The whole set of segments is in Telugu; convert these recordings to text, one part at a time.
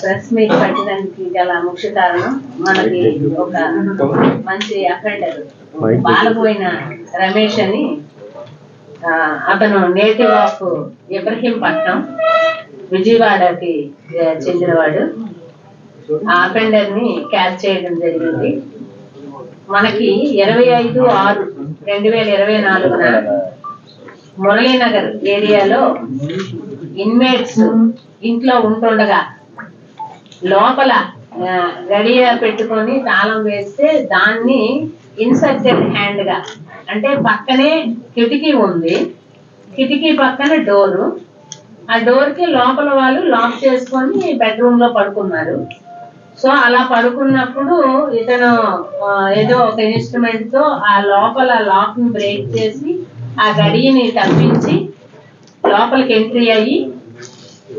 ప్రెస్ మీట్ పెట్టడానికి గల ముఖ్య కారణం మనకి ఒక మంచి అఫెండర్ బాలపోయిన రమేష్ అని అతను నేటివ్ ఆఫ్ ఇబ్రహీంపట్నం విజయవాడకి చెందినవాడు. ఆ అఫెండర్ని క్యాచ్ చేయడం జరిగింది. మనకి ఇరవై ఐదు ఆరు రెండు వేల ఇరవై నాలుగున మురళీనగర్ ఏరియాలో ఇన్మేట్స్ ఇంట్లో ఉంటుండగా లోపల గడియ పెట్టుకొని తాళం వేస్తే దాన్ని ఇన్సర్టెడ్ హ్యాండ్గా అంటే పక్కనే కిటికీ ఉంది. కిటికీ పక్కన డోరు ఆ డోర్కి లోపల వాళ్ళు లాక్ చేసుకొని బెడ్రూమ్లో పడుకున్నారు. సో అలా పడుకున్నప్పుడు ఇతను ఏదో ఒక ఇన్స్ట్రుమెంట్తో ఆ లోపల లాక్ని బ్రేక్ చేసి ఆ గడియని తప్పించి లోపలికి ఎంట్రీ అయ్యి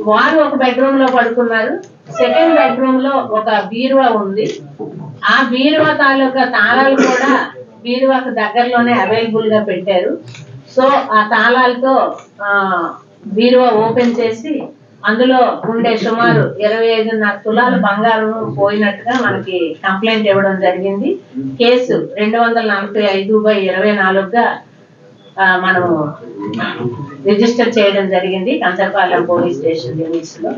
వారు ఒక బెడ్రూమ్లో పడుకున్నారు. సెకండ్ బెడ్రూమ్లో ఒక బీరువా ఉంది. ఆ బీరువా తాలూకా తాళాలు కూడా బీరువాకు దగ్గరలోనే అవైలబుల్గా పెట్టారు. సో ఆ తాళాలతో ఆ బీరువా ఓపెన్ చేసి అందులో ఉండే సుమారు ఇరవై ఐదున్నర తులాలు బంగారం పోయినట్టుగా మనకి కంప్లైంట్ ఇవ్వడం జరిగింది. కేసు రెండు వందల నలభై ఐదు బై ఇరవై నాలుగుగా మనము రిజిస్టర్ చేయడం జరిగింది. కంచరపాలెం పోలీస్ స్టేషన్ యూనిట్స్లో.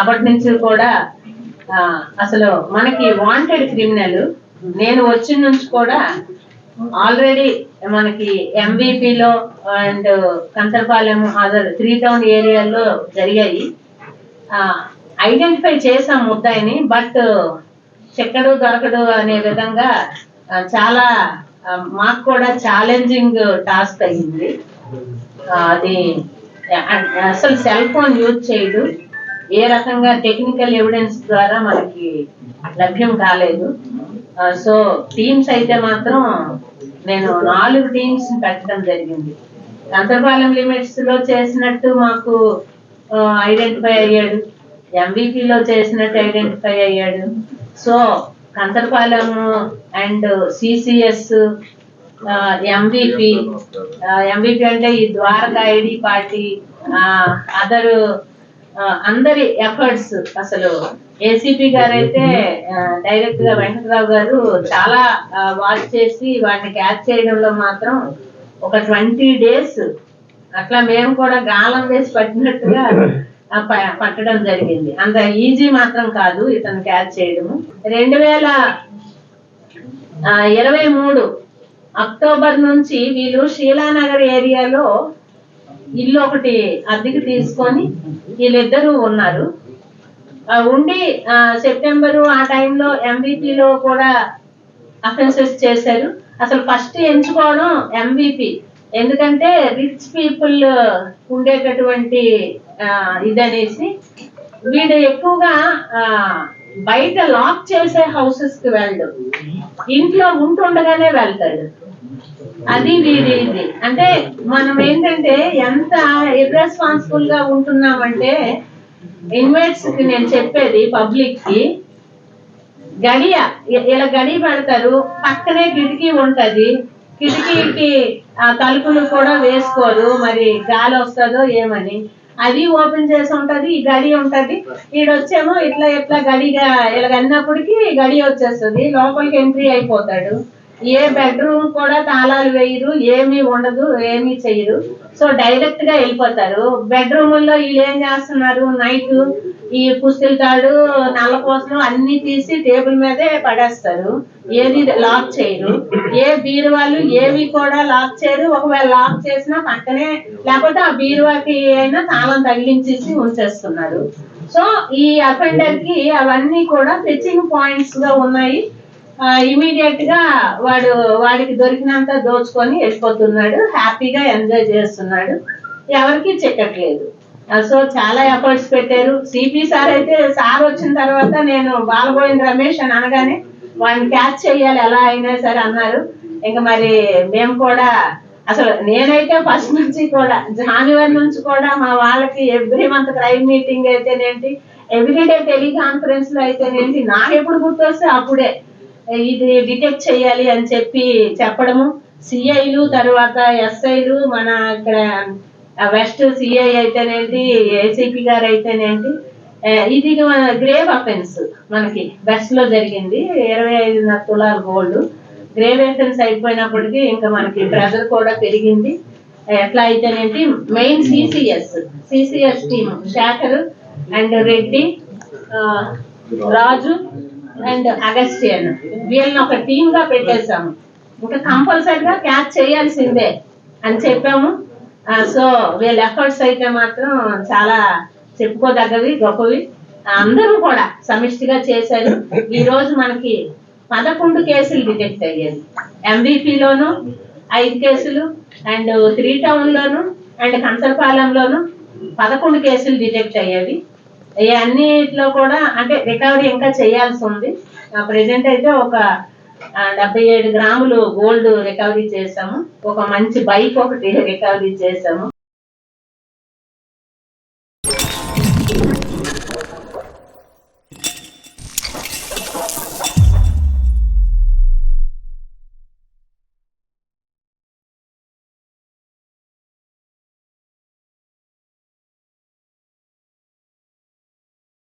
అప్పటి నుంచి కూడా అసలు మనకి వాంటెడ్ క్రిమినల్ నేను వచ్చిన నుంచి కూడా ఆల్రెడీ మనకి ఎంవిపిలో and Kancharapalem other three town ఏరియాలో జరిగాయి. ఐడెంటిఫై చేసాం ముద్దాయిని బట్ చెక్కడు దొరకడు అనే విధంగా చాలా Um, మాకు కూడా ఛాలెంజింగ్ టాస్క్ అయ్యింది. Uh, అది అసలు సెల్ ఫోన్ యూజ్ చేయడు ఏ రకంగా టెక్నికల్ ఎవిడెన్స్ ద్వారా మనకి లభ్యం కాలేదు. Uh, సో టీమ్స్ అయితే మాత్రం నేను నాలుగు టీమ్స్ పెట్టడం జరిగింది. అంతర్పాలెం లిమిట్స్లో చేసినట్టు మాకు uh, ఐడెంటిఫై అయ్యాడు. MVP చేసినట్టు ఐడెంటిఫై అయ్యాడు. So Kancharapalem and CCS MVP MVP అంటే ఈ ద్వారకా ఐడి పార్టీ అదర్ అందరి ఎఫర్ట్స్ అసలు. ఏసీపీ గారు అయితే డైరెక్ట్గా వెంకటరావు గారు చాలా వాచ్ చేసి వాటిని క్యాచ్ చేయడంలో మాత్రం ఒక ట్వంటీ డేస్ అట్లా మేము కూడా గాలం వేసి పట్టినట్టుగా పట్టడం జరిగింది. అంత ఈజీ మాత్రం కాదు ఇతను క్యాచ్ చేయడము. రెండు వేల ఇరవై మూడు అక్టోబర్ నుంచి వీళ్ళు శీలానగర్ ఏరియాలో ఇల్లు ఒకటి అద్దెకి తీసుకొని వీళ్ళిద్దరూ ఉన్నారు. ఆ, ఉండి సెప్టెంబరు ఆ టైంలో ఎంబీపీలో కూడా అఫెన్సెస్ చేశారు. అసలు ఫస్ట్ ఎంచుకోవడం ఎంవిపి ఎందుకంటే రిచ్ పీపుల్ ఉండేటటువంటి ఇదనేసి వీడు ఎక్కువగా బయట లాక్ చేసే హౌసెస్కి వెళ్ళడు ఇంట్లో ఉంటుండగానే వెళ్తాడు. అది వీడి ఇది. అంటే మనం ఏంటంటే ఎంత ఇర్రెస్పాన్సిబుల్గా ఉంటున్నామంటే ఇన్వైట్స్కి నేను చెప్పేది పబ్లిక్కి గడియ ఇలా గడియ పెడతారు పక్కనే కిటికీ ఉంటది. కిటికీకి ఆ తలుపులు కూడా వేసుకోరు. మరి గాలి వస్తుందో ఏమని. అది ఓపెన్ చేసి ఉంటది ఈ గడి ఉంటది. ఈడొచ్చేమో ఇట్లా ఇట్లా గడిగా ఇలా అన్నప్పటికీ గడి వచ్చేస్తుంది లోపలికి ఎంట్రీ అయిపోతాడు. ఏ బెడ్రూమ్ కూడా తాళాలు వేయరు ఏమీ ఉండదు ఏమీ చెయ్యరు. సో డైరెక్ట్గా వెళ్ళిపోతారు. బెడ్రూమ్లో వీళ్ళు ఏం చేస్తున్నారు? నైట్ ఈ పుస్తల తాడు నల్ల పూసలు అన్ని తీసి టేబుల్ మీదే పడేస్తారు. ఏది లాక్ చేయరు. ఏ బీరువాలు ఏవి కూడా లాక్ చేయరు. ఒకవేళ లాక్ చేసినా పక్కనే లేకపోతే ఆ బీరువాకి అయినా తాళం తగిలించేసి ఉంచేస్తున్నారు. సో ఈ అఫెండర్కి అవన్నీ కూడా టెచింగ్ పాయింట్స్గా ఉన్నాయి. ఇమీడియట్గా వాడు వాడికి దొరికినంత దోచుకొని వెళ్ళిపోతున్నాడు. హ్యాపీగా ఎంజాయ్ చేస్తున్నాడు. ఎవరికి చెక్కట్లేదు. సో చాలా ఎఫర్ట్స్ పెట్టారు. సిపి సార్ అయితే సార్ వచ్చిన తర్వాత నేను బాలగోవింద్ రమేష్ అని అనగానే వాడిని క్యాచ్ చేయాలి ఎలా అయినా సరే అన్నారు. ఇంకా మరి మేము కూడా అసలు నేనైతే ఫస్ట్ నుంచి కూడా జనవరి నుంచి కూడా మా వాళ్ళకి ఎవ్రీ మంత్ క్రైమ్ మీటింగ్ అయితేనేంటి ఎవ్రీడే టెలికాన్ఫరెన్స్లో అయితేనేంటి నాకు ఎప్పుడు గుర్తొస్తే అప్పుడే. ఇది డిటెక్ట్ చేయాలి అని చెప్పి చెప్పడము. సిఐలు తర్వాత ఎస్ఐలు మన ఇక్కడ వెస్ట్ సిఐ అయితేనేంటి ఏసీపీ గారు అయితేనేంటి ఇది మన గ్రేవ్ అఫెన్స్ మనకి. వెస్ట్లో జరిగింది ఇరవై ఐదున్నర తులాల గోల్డ్. గ్రేవ్ అఫెన్స్ అయిపోయినప్పటికీ ఇంకా మనకి ప్రెజర్ కూడా పెరిగింది. ఎట్లా అయితేనేంటి main CCS CCS team Shekar and Reddy Raju and Augustine. వీళ్ళని ఒక టీమ్గా పెట్టేశాము. ఇంకా కంపల్సరిగా క్యాచ్ చేయాల్సిందే అని చెప్పాము. సో వీళ్ళ ఎఫర్ట్స్ అయితే మాత్రం చాలా చెప్పుకోదగ్గవి గొప్పవి. అందరూ కూడా సమిష్టిగా చేశారు. ఈ రోజు మనకి పదకొండు కేసులు డిటెక్ట్ అయ్యాయి. MVP లోను ఐదు కేసులు అండ్ త్రీ టౌన్ లోను అండ్ కంచరపాలెంలోను పదకొండు కేసులు డిటెక్ట్ అయ్యేవి అన్నిట్లో కూడా అంటే రికవరీ ఇంకా చేయాల్సి ఉంది. ప్రెసెంట్ అయితే ఒక డెబ్బై ఏడు గ్రాములు గోల్డ్ రికవరీ చేసాము ఒక మంచి బైక్ ఒకటి రికవరీ చేసాము